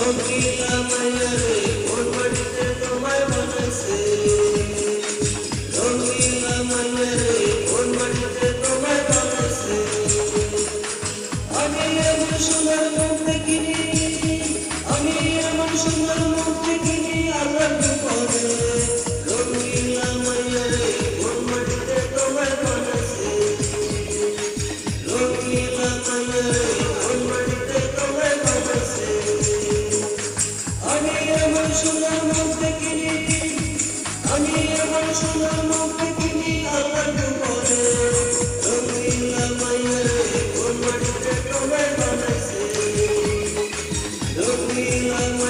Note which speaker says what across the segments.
Speaker 1: রঙিলা তোমায় মনেছে রঙিলা feeling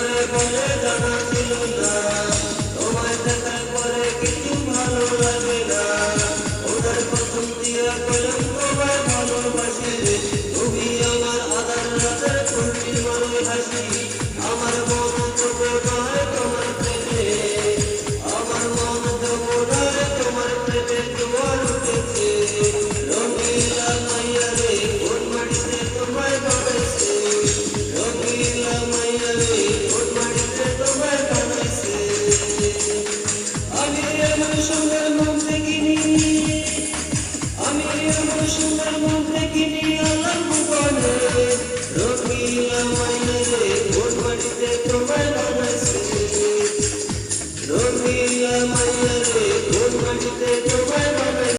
Speaker 1: পরে বলে জানা ছিল না তোমায় দেখার পরে কিছু ভালো লাগে না। ওনার প্রথম দিয়া কলম রবিলা মাইনে ভোট বাড়িতে তোমার